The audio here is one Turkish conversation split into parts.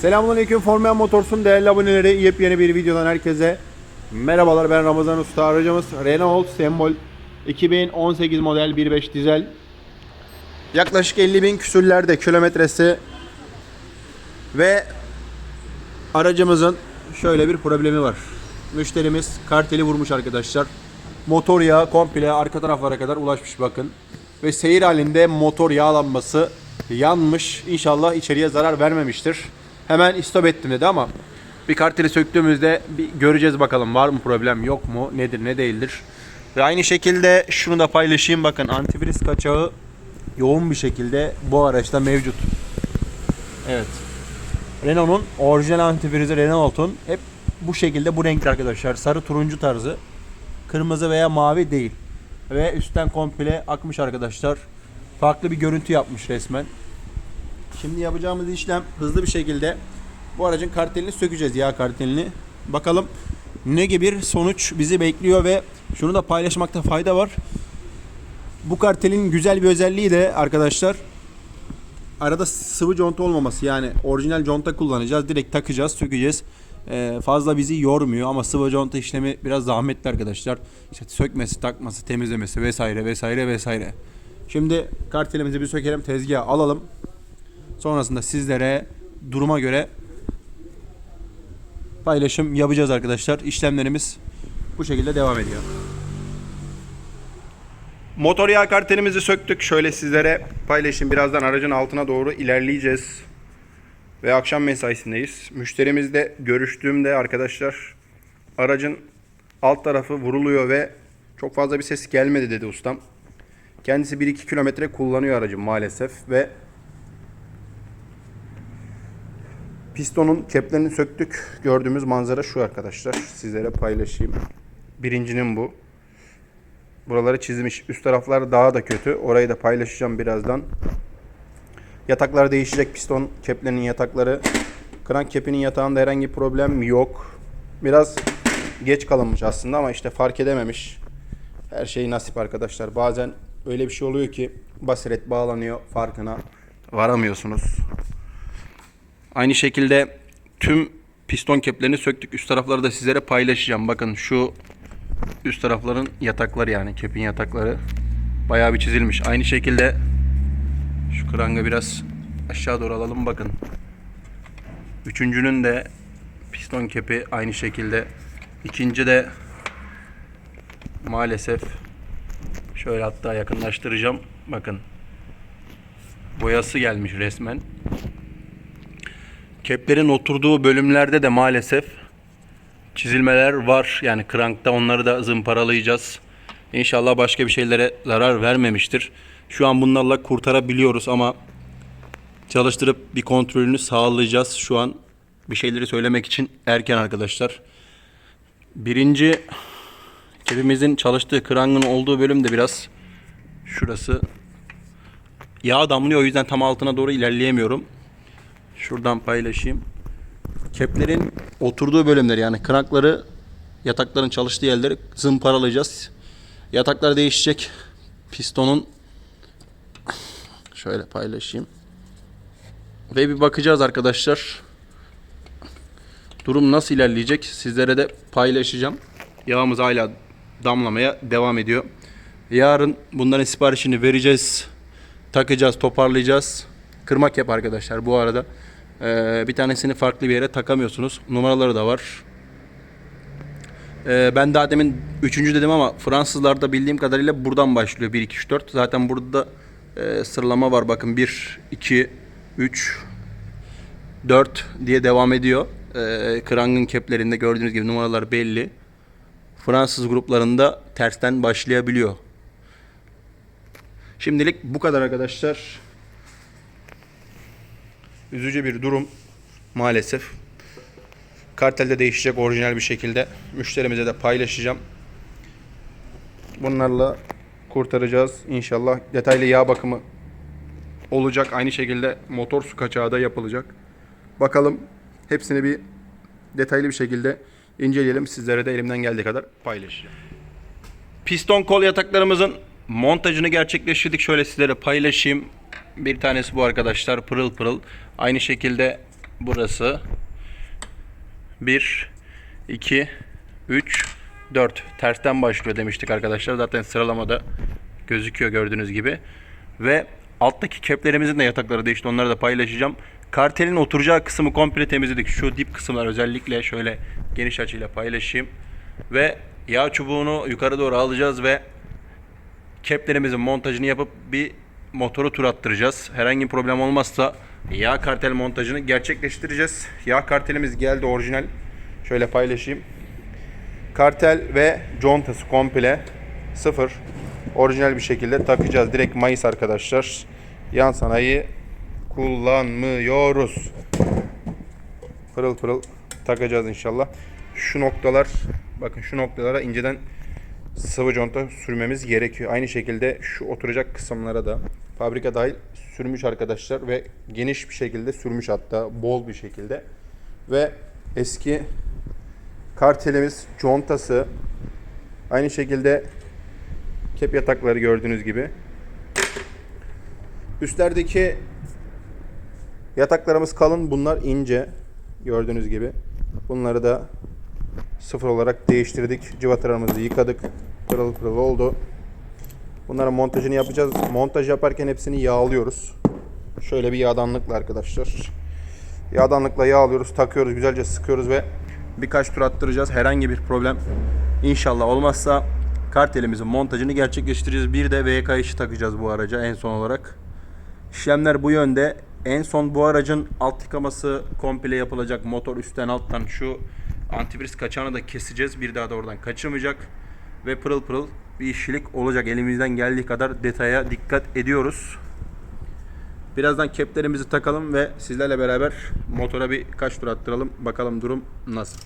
Selamünaleyküm. Formula Motors'un değerli aboneleri yepyeni bir videodan herkese merhabalar. Ben Ramazan Usta aracımız. Renault Sembol 2018 model 1.5 dizel. Yaklaşık 50 bin küsürlerde kilometresi ve aracımızın şöyle bir problemi var. Müşterimiz karteli vurmuş arkadaşlar. Motor yağı komple arka taraflara kadar ulaşmış bakın. Ve seyir halinde motor yağlanması yanmış. İnşallah içeriye zarar vermemiştir Hemen istop ettim dedi ama bir karteli söktüğümüzde bir göreceğiz bakalım var mı problem yok mu nedir ne değildir. Ve aynı şekilde şunu da paylaşayım bakın antifriz kaçağı yoğun bir şekilde bu araçta mevcut. Evet. Renault'un orijinal antifrizi Renault'un hep bu şekilde bu renkte arkadaşlar. Sarı turuncu tarzı. Kırmızı veya mavi değil. Ve üstten komple akmış arkadaşlar. Farklı bir görüntü yapmış resmen. Şimdi yapacağımız işlem hızlı bir şekilde bu aracın kartelini sökeceğiz yağ kartelini. Bakalım ne gibi bir sonuç bizi bekliyor ve şunu da paylaşmakta fayda var. Bu kartelin güzel bir özelliği de arkadaşlar arada sıvı conta olmaması yani orijinal conta kullanacağız. Direkt takacağız, sökeceğiz. Ee, fazla bizi yormuyor ama sıvı conta işlemi biraz zahmetli arkadaşlar. İşte sökmesi, takması, temizlemesi vesaire vesaire vesaire. Şimdi kartelimizi bir sökelim, tezgaha alalım. Sonrasında sizlere duruma göre paylaşım yapacağız arkadaşlar. İşlemlerimiz bu şekilde devam ediyor. Motor yağ kartelimizi söktük. Şöyle sizlere paylaşayım. Birazdan aracın altına doğru ilerleyeceğiz. Ve akşam mesaisindeyiz. Müşterimizle görüştüğümde arkadaşlar aracın alt tarafı vuruluyor ve çok fazla bir ses gelmedi dedi ustam. Kendisi 1-2 kilometre kullanıyor aracı maalesef ve Pistonun keplerini söktük. Gördüğümüz manzara şu arkadaşlar. Sizlere paylaşayım. Birincinin bu. Buraları çizmiş. Üst taraflar daha da kötü. Orayı da paylaşacağım birazdan. Yataklar değişecek. Piston keplerinin yatakları. Krank kepinin yatağında herhangi bir problem yok. Biraz geç kalınmış aslında ama işte fark edememiş. Her şey nasip arkadaşlar. Bazen öyle bir şey oluyor ki basiret bağlanıyor farkına varamıyorsunuz. Aynı şekilde tüm piston keplerini söktük. Üst tarafları da sizlere paylaşacağım. Bakın şu üst tarafların yatakları yani kepin yatakları bayağı bir çizilmiş. Aynı şekilde şu kranga biraz aşağı doğru alalım bakın. Üçüncünün de piston kepi aynı şekilde. İkinci de maalesef şöyle hatta yakınlaştıracağım. Bakın. Boyası gelmiş resmen. Keplerin oturduğu bölümlerde de maalesef çizilmeler var. Yani krankta onları da zımparalayacağız. İnşallah başka bir şeylere zarar vermemiştir. Şu an bunlarla kurtarabiliyoruz ama çalıştırıp bir kontrolünü sağlayacağız. Şu an bir şeyleri söylemek için erken arkadaşlar. Birinci kepimizin çalıştığı krangın olduğu bölüm de biraz şurası yağ damlıyor o yüzden tam altına doğru ilerleyemiyorum. Şuradan paylaşayım. Keplerin oturduğu bölümler yani krankları yatakların çalıştığı yerleri zımparalayacağız. Yataklar değişecek. Pistonun şöyle paylaşayım. Ve bir bakacağız arkadaşlar. Durum nasıl ilerleyecek sizlere de paylaşacağım. Yağımız hala damlamaya devam ediyor. Yarın bunların siparişini vereceğiz. Takacağız, toparlayacağız. Kırmak yap arkadaşlar bu arada. Ee, bir tanesini farklı bir yere takamıyorsunuz. Numaraları da var. Ee, ben daha demin üçüncü dedim ama Fransızlarda bildiğim kadarıyla buradan başlıyor. 1, 2, 3, 4. Zaten burada da e, sıralama var. Bakın 1, 2, 3, 4 diye devam ediyor. Ee, Krang'ın keplerinde gördüğünüz gibi numaralar belli. Fransız gruplarında tersten başlayabiliyor. Şimdilik bu kadar arkadaşlar. Üzücü bir durum maalesef. Kartelde değişecek orijinal bir şekilde. Müşterimize de paylaşacağım. Bunlarla kurtaracağız. İnşallah detaylı yağ bakımı olacak. Aynı şekilde motor su kaçağı da yapılacak. Bakalım hepsini bir detaylı bir şekilde inceleyelim. Sizlere de elimden geldiği kadar paylaşacağım. Piston kol yataklarımızın montajını gerçekleştirdik. Şöyle sizlere paylaşayım. Bir tanesi bu arkadaşlar pırıl pırıl. Aynı şekilde burası 1 2 3 4 tersten başlıyor demiştik arkadaşlar. Zaten sıralamada gözüküyor gördüğünüz gibi. Ve alttaki keplerimizin de yatakları değişti. Onları da paylaşacağım. Kartelin oturacağı kısmı komple temizledik. Şu dip kısımlar özellikle şöyle geniş açıyla paylaşayım. Ve yağ çubuğunu yukarı doğru alacağız ve keplerimizin montajını yapıp bir motoru tur attıracağız. Herhangi bir problem olmazsa yağ kartel montajını gerçekleştireceğiz. Yağ kartelimiz geldi orijinal. Şöyle paylaşayım. Kartel ve contası komple sıfır. Orijinal bir şekilde takacağız. Direkt Mayıs arkadaşlar. Yan sanayi kullanmıyoruz. Pırıl pırıl takacağız inşallah. Şu noktalar bakın şu noktalara inceden sıvı conta sürmemiz gerekiyor. Aynı şekilde şu oturacak kısımlara da fabrika dahil sürmüş arkadaşlar ve geniş bir şekilde sürmüş hatta bol bir şekilde ve eski kartelimiz contası aynı şekilde kep yatakları gördüğünüz gibi üstlerdeki yataklarımız kalın bunlar ince gördüğünüz gibi bunları da sıfır olarak değiştirdik. Cıvatalarımızı yıkadık. Pırıl pırıl oldu. Bunların montajını yapacağız. Montaj yaparken hepsini yağlıyoruz. Şöyle bir yağdanlıkla arkadaşlar. Yağdanlıkla yağlıyoruz, takıyoruz, güzelce sıkıyoruz ve birkaç tur attıracağız. Herhangi bir problem inşallah olmazsa kartelimizin montajını gerçekleştireceğiz. Bir de VK işi takacağız bu araca en son olarak. İşlemler bu yönde. En son bu aracın alt yıkaması komple yapılacak. Motor üstten alttan şu antivirüs kaçağını da keseceğiz. Bir daha da oradan kaçırmayacak. Ve pırıl pırıl bir işçilik olacak. Elimizden geldiği kadar detaya dikkat ediyoruz. Birazdan keplerimizi takalım ve sizlerle beraber motora bir kaç tur attıralım. Bakalım durum nasıl.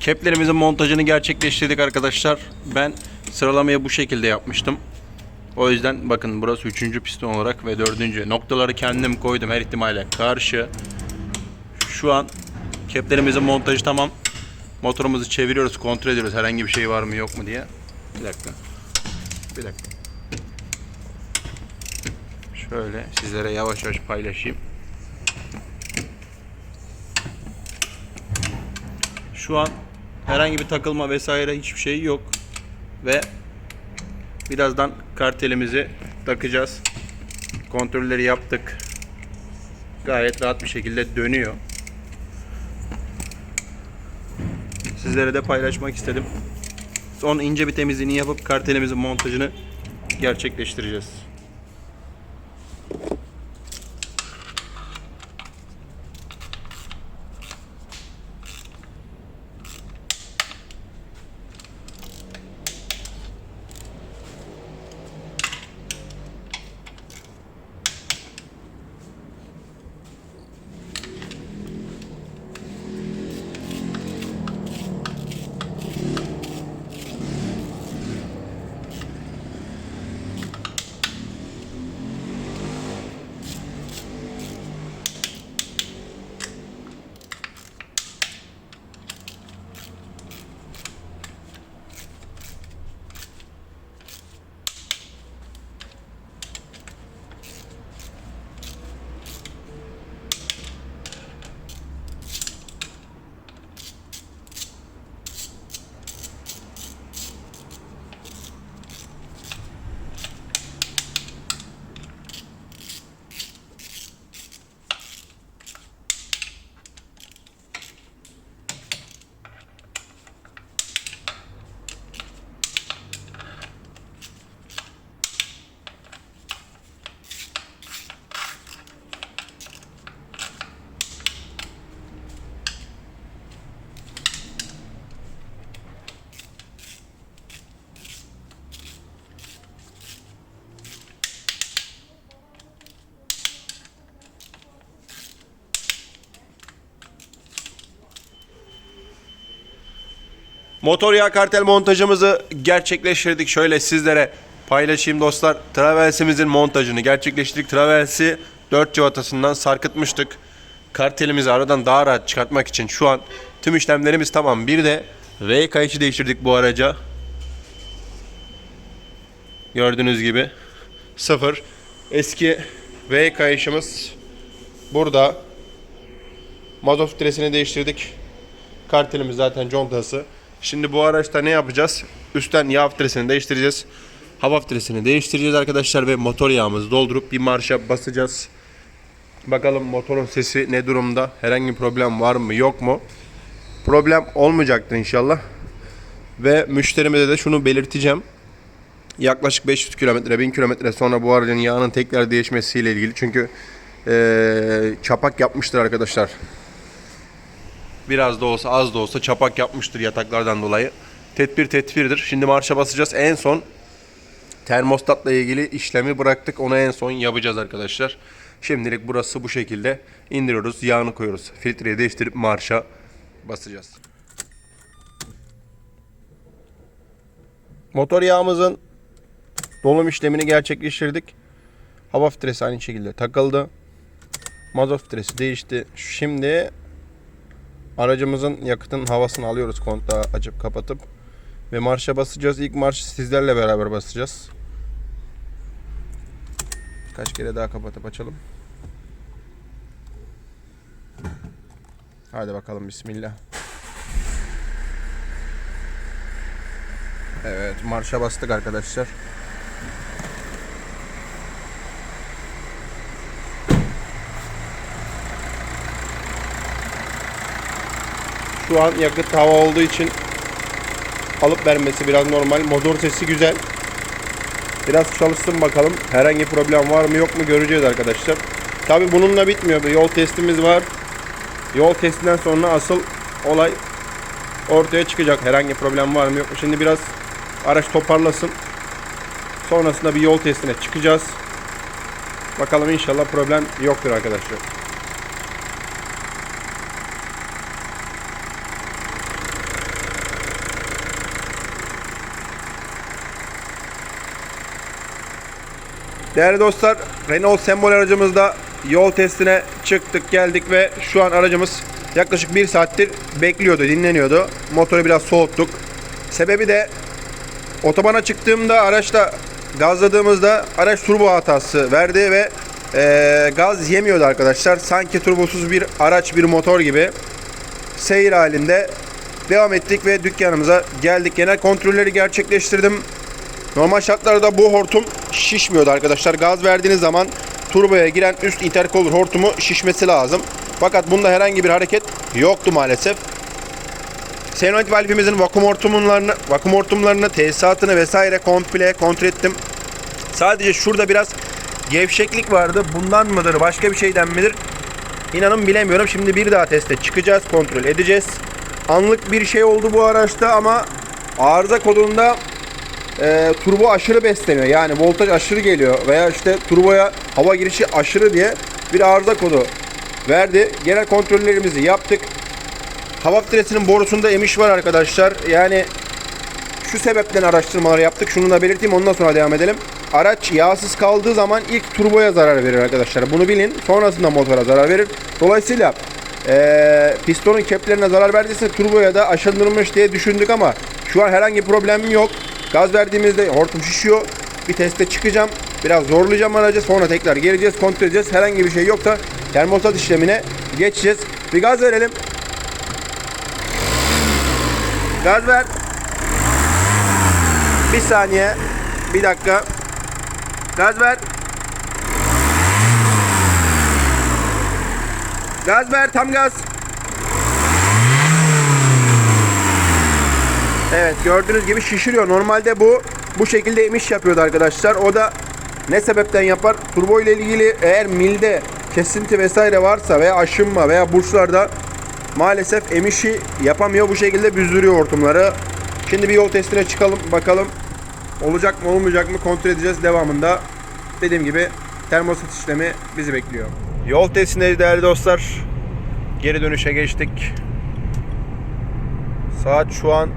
Keplerimizin montajını gerçekleştirdik arkadaşlar. Ben sıralamayı bu şekilde yapmıştım. O yüzden bakın burası 3. piston olarak ve 4. noktaları kendim koydum her ihtimale karşı. Şu an keplerimizin montajı tamam. Motorumuzu çeviriyoruz, kontrol ediyoruz herhangi bir şey var mı yok mu diye. Bir dakika. Bir dakika. Şöyle sizlere yavaş yavaş paylaşayım. Şu an herhangi bir takılma vesaire hiçbir şey yok. Ve birazdan kartelimizi takacağız. Kontrolleri yaptık. Gayet rahat bir şekilde dönüyor. Sizlere de paylaşmak istedim. Son ince bir temizliğini yapıp kartelimizin montajını gerçekleştireceğiz. Motor yağ kartel montajımızı gerçekleştirdik. Şöyle sizlere paylaşayım dostlar. Traversimizin montajını gerçekleştirdik. Traversi 4 cıvatasından sarkıtmıştık. Kartelimizi aradan daha rahat çıkartmak için şu an tüm işlemlerimiz tamam. Bir de V kayışı değiştirdik bu araca. Gördüğünüz gibi sıfır. Eski V kayışımız burada. Mazot filtresini değiştirdik. Kartelimiz zaten contası. Şimdi bu araçta ne yapacağız? Üstten yağ filtresini değiştireceğiz. Hava filtresini değiştireceğiz arkadaşlar ve motor yağımızı doldurup bir marşa basacağız. Bakalım motorun sesi ne durumda? Herhangi bir problem var mı yok mu? Problem olmayacaktır inşallah. Ve müşterime de şunu belirteceğim. Yaklaşık 500 kilometre, 1000 kilometre sonra bu aracın yağının tekrar değişmesiyle ilgili. Çünkü eee, çapak yapmıştır arkadaşlar. Biraz da olsa az da olsa çapak yapmıştır yataklardan dolayı. Tedbir tedbirdir. Şimdi marşa basacağız. En son termostatla ilgili işlemi bıraktık. Onu en son yapacağız arkadaşlar. Şimdilik burası bu şekilde. indiriyoruz, yağını koyuyoruz. Filtreyi değiştirip marşa basacağız. Motor yağımızın dolum işlemini gerçekleştirdik. Hava filtresi aynı şekilde takıldı. Mazot filtresi değişti. Şimdi aracımızın yakıtın havasını alıyoruz kontağı açıp kapatıp ve marşa basacağız. İlk marşı sizlerle beraber basacağız. Kaç kere daha kapatıp açalım. Hadi bakalım bismillah. Evet marşa bastık arkadaşlar. Şu an yakıt hava olduğu için alıp vermesi biraz normal. Motor sesi güzel. Biraz çalışsın bakalım. Herhangi problem var mı yok mu göreceğiz arkadaşlar. Tabi bununla bitmiyor. Bir yol testimiz var. Yol testinden sonra asıl olay ortaya çıkacak. Herhangi problem var mı yok mu. Şimdi biraz araç toparlasın. Sonrasında bir yol testine çıkacağız. Bakalım inşallah problem yoktur arkadaşlar. Değerli dostlar, Renault Sembol aracımızda yol testine çıktık, geldik ve şu an aracımız yaklaşık bir saattir bekliyordu, dinleniyordu. Motoru biraz soğuttuk. Sebebi de otobana çıktığımda araçla gazladığımızda araç turbo hatası verdi ve eee, gaz yemiyordu arkadaşlar. Sanki turbosuz bir araç, bir motor gibi seyir halinde devam ettik ve dükkanımıza geldik. Genel kontrolleri gerçekleştirdim. Normal şartlarda bu hortum şişmiyordu arkadaşlar. Gaz verdiğiniz zaman turboya giren üst intercooler hortumu şişmesi lazım. Fakat bunda herhangi bir hareket yoktu maalesef. Xenoid valvimizin vakum hortumlarını, vakum hortumlarını, tesisatını vesaire komple kontrol ettim. Sadece şurada biraz gevşeklik vardı. Bundan mıdır, başka bir şeyden midir? İnanın bilemiyorum. Şimdi bir daha teste çıkacağız, kontrol edeceğiz. Anlık bir şey oldu bu araçta ama arıza kodunda e, turbo aşırı besleniyor. Yani voltaj aşırı geliyor veya işte turboya hava girişi aşırı diye bir arıza kodu verdi. Genel kontrollerimizi yaptık. Hava filtresinin borusunda emiş var arkadaşlar. Yani şu sebepten araştırmalar yaptık. Şunu da belirteyim ondan sonra devam edelim. Araç yağsız kaldığı zaman ilk turboya zarar verir arkadaşlar. Bunu bilin. Sonrasında motora zarar verir. Dolayısıyla eee, pistonun keplerine zarar verdiyse turboya da aşındırılmış diye düşündük ama şu an herhangi bir problemim yok. Gaz verdiğimizde hortum şişiyor. Bir teste çıkacağım. Biraz zorlayacağım aracı. Sonra tekrar geleceğiz. Kontrol edeceğiz. Herhangi bir şey yoksa termostat işlemine geçeceğiz. Bir gaz verelim. Gaz ver. Bir saniye. Bir dakika. Gaz ver. Gaz ver tam gaz. Evet gördüğünüz gibi şişiriyor. Normalde bu bu şekilde emiş yapıyordu arkadaşlar. O da ne sebepten yapar? Turbo ile ilgili eğer milde kesinti vesaire varsa veya aşınma veya burçlarda maalesef emişi yapamıyor. Bu şekilde büzdürüyor hortumları. Şimdi bir yol testine çıkalım bakalım. Olacak mı olmayacak mı kontrol edeceğiz devamında. Dediğim gibi termostat işlemi bizi bekliyor. Yol testindeyiz değerli dostlar. Geri dönüşe geçtik. Saat şu an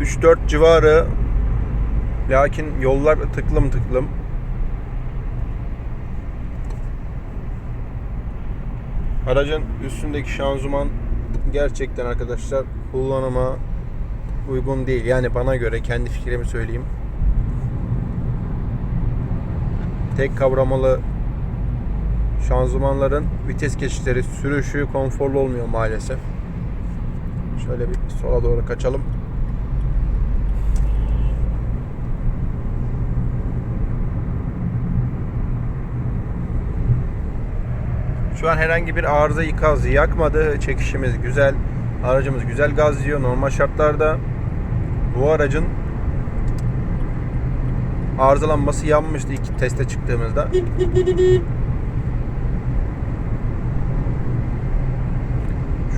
3-4 civarı. Lakin yollar tıklım tıklım. Aracın üstündeki şanzıman gerçekten arkadaşlar kullanıma uygun değil. Yani bana göre kendi fikrimi söyleyeyim. Tek kavramalı şanzımanların vites geçişleri, sürüşü konforlu olmuyor maalesef. Şöyle bir sola doğru kaçalım. Şu an herhangi bir arıza ikazı yakmadı. Çekişimiz güzel. Aracımız güzel gaz yiyor. Normal şartlarda bu aracın arızalanması yanmıştı ilk teste çıktığımızda.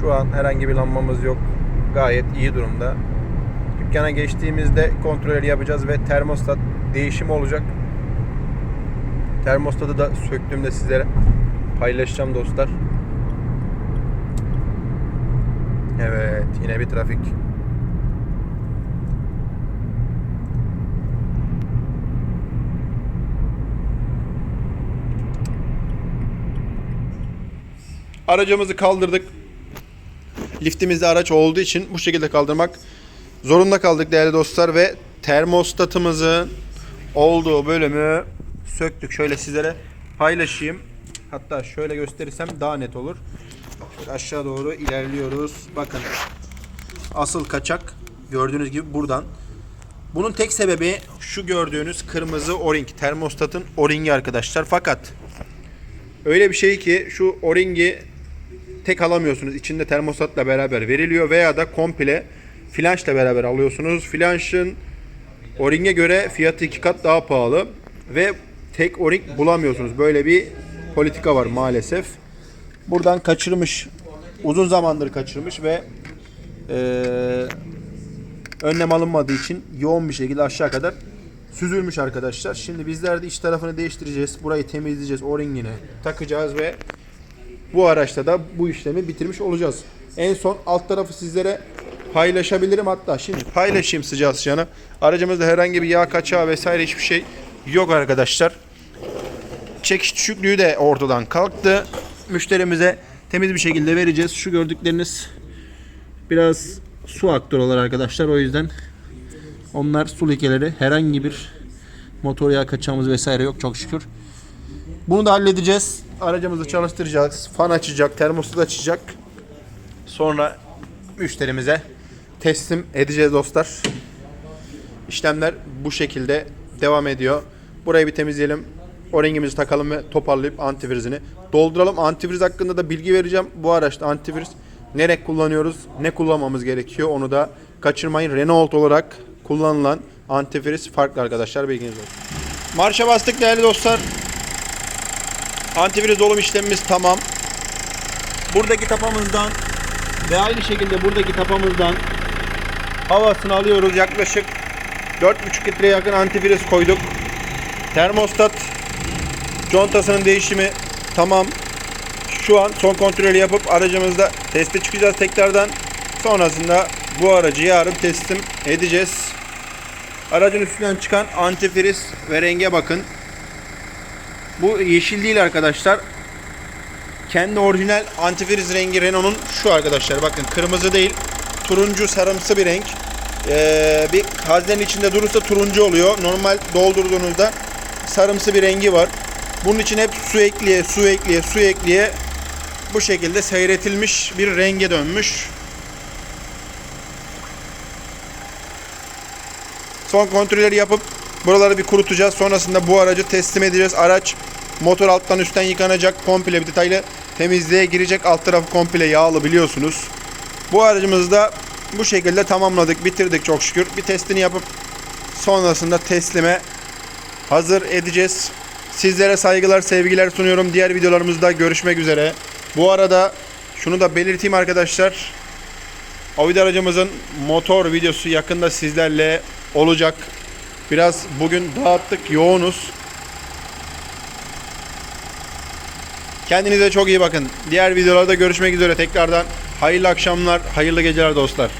Şu an herhangi bir lanmamız yok. Gayet iyi durumda. Dükkana geçtiğimizde kontrolleri yapacağız ve termostat değişimi olacak. Termostatı da söktüğümde sizlere paylaşacağım dostlar. Evet, yine bir trafik. Aracımızı kaldırdık. Liftimizde araç olduğu için bu şekilde kaldırmak zorunda kaldık değerli dostlar ve termostatımızın olduğu bölümü söktük. Şöyle sizlere paylaşayım. Hatta şöyle gösterirsem daha net olur. Aşağı doğru ilerliyoruz. Bakın. Asıl kaçak gördüğünüz gibi buradan. Bunun tek sebebi şu gördüğünüz kırmızı o-ring. Termostatın o-ringi arkadaşlar. Fakat öyle bir şey ki şu o-ringi tek alamıyorsunuz. İçinde termostatla beraber veriliyor veya da komple flanşla beraber alıyorsunuz. Flanşın o-ring'e göre fiyatı iki kat daha pahalı ve tek o-ring bulamıyorsunuz. Böyle bir politika var maalesef. Buradan kaçırmış. Uzun zamandır kaçırmış ve eee, önlem alınmadığı için yoğun bir şekilde aşağı kadar süzülmüş arkadaşlar. Şimdi bizler de iç tarafını değiştireceğiz. Burayı temizleyeceğiz. O-ringini takacağız ve bu araçta da bu işlemi bitirmiş olacağız. En son alt tarafı sizlere paylaşabilirim hatta. Şimdi paylaşayım sıcağı sıcağına. Aracımızda herhangi bir yağ kaçağı vesaire hiçbir şey yok arkadaşlar. Çekiş düşüklüğü de ortadan kalktı. Müşterimize temiz bir şekilde vereceğiz. Şu gördükleriniz biraz su aktörler arkadaşlar. O yüzden onlar su lekeleri. Herhangi bir motor yağı kaçağımız vesaire yok çok şükür. Bunu da halledeceğiz. Aracımızı çalıştıracağız. Fan açacak, termostat açacak. Sonra müşterimize teslim edeceğiz dostlar. İşlemler bu şekilde devam ediyor. Burayı bir temizleyelim. O rengimizi takalım ve toparlayıp antivirüzünü dolduralım. Antivirüs hakkında da bilgi vereceğim. Bu araçta antivirüs ne kullanıyoruz, ne kullanmamız gerekiyor onu da kaçırmayın. Renault olarak kullanılan antivirüs farklı arkadaşlar bilginiz olsun. Marşa bastık değerli dostlar. Antivirüs dolum işlemimiz tamam. Buradaki tapamızdan ve aynı şekilde buradaki tapamızdan havasını alıyoruz. Yaklaşık 4,5 litre yakın antivirüs koyduk. Termostat contasının değişimi tamam. Şu an son kontrolü yapıp aracımızda teste çıkacağız tekrardan. Sonrasında bu aracı yarın teslim edeceğiz. Aracın üstünden çıkan antifriz ve renge bakın. Bu yeşil değil arkadaşlar. Kendi orijinal antifriz rengi Renault'un şu arkadaşlar. Bakın kırmızı değil. Turuncu sarımsı bir renk. Ee, bir haznenin içinde durursa turuncu oluyor. Normal doldurduğunuzda sarımsı bir rengi var. Bunun için hep su ekleye, su ekleye, su ekleye bu şekilde seyretilmiş bir renge dönmüş. Son kontrolleri yapıp buraları bir kurutacağız. Sonrasında bu aracı teslim edeceğiz. Araç motor alttan üstten yıkanacak. Komple bir detaylı temizliğe girecek. Alt tarafı komple yağlı biliyorsunuz. Bu aracımızı da bu şekilde tamamladık. Bitirdik çok şükür. Bir testini yapıp sonrasında teslime hazır edeceğiz. Sizlere saygılar, sevgiler sunuyorum. Diğer videolarımızda görüşmek üzere. Bu arada şunu da belirteyim arkadaşlar. Audi aracımızın motor videosu yakında sizlerle olacak. Biraz bugün dağıttık, yoğunuz. Kendinize çok iyi bakın. Diğer videolarda görüşmek üzere tekrardan. Hayırlı akşamlar, hayırlı geceler dostlar.